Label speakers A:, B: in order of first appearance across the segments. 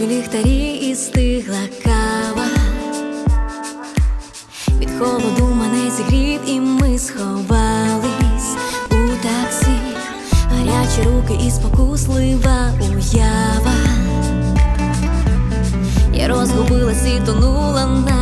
A: Хочу ліхтарі і стигла кава, від холоду мене зігрів, і ми сховались у таксі, гарячі руки і спокуслива уява. Я розгубилась і тонула на.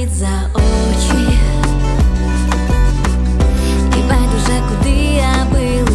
A: світ за очі, і байдуже куди я била.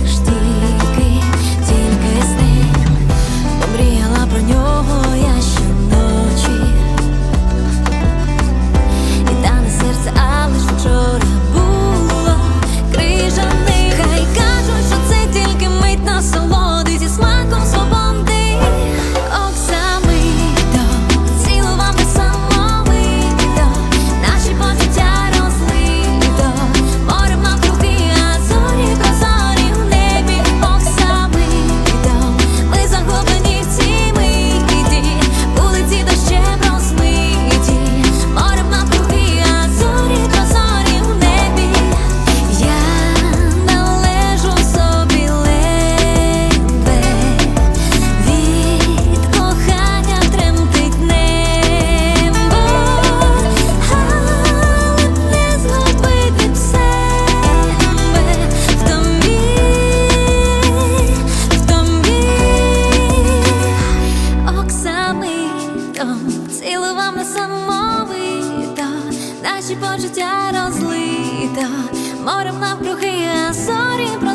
A: що цілував на самовита, наші почуття розлита, морем навкруги, а зорі про.